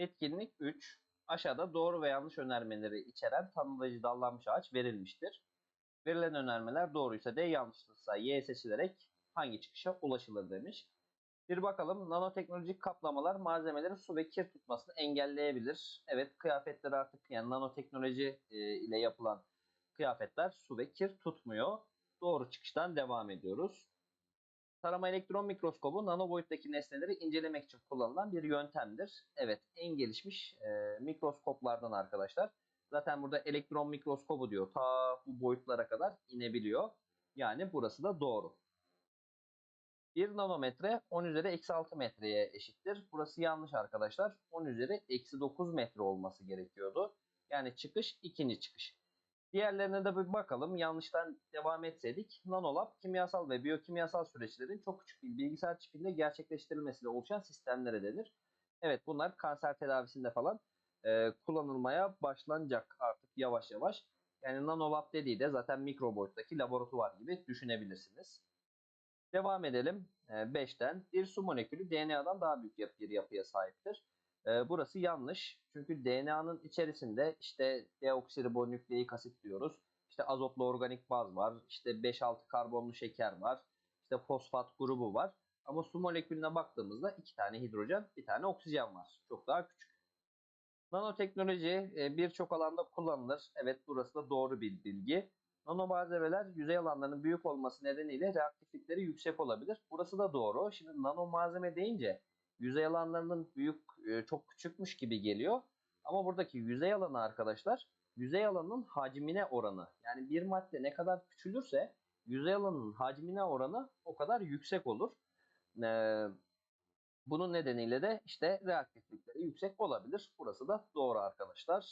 Etkinlik 3. Aşağıda doğru ve yanlış önermeleri içeren tanımlayıcı dallanmış ağaç verilmiştir. Verilen önermeler doğruysa D, yanlışsa Y seçilerek hangi çıkışa ulaşılır demiş. Bir bakalım nanoteknolojik kaplamalar malzemelerin su ve kir tutmasını engelleyebilir. Evet kıyafetler artık yani nanoteknoloji e, ile yapılan kıyafetler su ve kir tutmuyor. Doğru çıkıştan devam ediyoruz. Tarama elektron mikroskobu nano boyuttaki nesneleri incelemek için kullanılan bir yöntemdir. Evet en gelişmiş e, mikroskoplardan arkadaşlar. Zaten burada elektron mikroskobu diyor. Ta bu boyutlara kadar inebiliyor. Yani burası da doğru. 1 nanometre 10 üzeri eksi 6 metreye eşittir. Burası yanlış arkadaşlar. 10 üzeri eksi 9 metre olması gerekiyordu. Yani çıkış ikinci çıkış. Diğerlerine de bir bakalım. Yanlıştan devam etseydik. Nanolab kimyasal ve biyokimyasal süreçlerin çok küçük bir bilgisayar çipinde gerçekleştirilmesiyle oluşan sistemlere denir. Evet bunlar kanser tedavisinde falan e, kullanılmaya başlanacak artık yavaş yavaş. Yani nanolab dediği de zaten mikro boyuttaki laboratuvar gibi düşünebilirsiniz. Devam edelim 5'ten. Bir su molekülü DNA'dan daha büyük bir yapıya sahiptir. E, burası yanlış. Çünkü DNA'nın içerisinde işte deoksiribonükleik asit diyoruz. İşte azotlu organik baz var. İşte 5-6 karbonlu şeker var. İşte fosfat grubu var. Ama su molekülüne baktığımızda iki tane hidrojen, bir tane oksijen var. Çok daha küçük. Nanoteknoloji birçok alanda kullanılır. Evet burası da doğru bir bilgi. Nano malzemeler yüzey alanlarının büyük olması nedeniyle reaktiflikleri yüksek olabilir. Burası da doğru. Şimdi nano malzeme deyince yüzey alanlarının büyük e, çok küçükmüş gibi geliyor. Ama buradaki yüzey alanı arkadaşlar yüzey alanının hacmine oranı. Yani bir madde ne kadar küçülürse yüzey alanının hacmine oranı o kadar yüksek olur. Ee, bunun nedeniyle de işte reaktiflikleri yüksek olabilir. Burası da doğru arkadaşlar.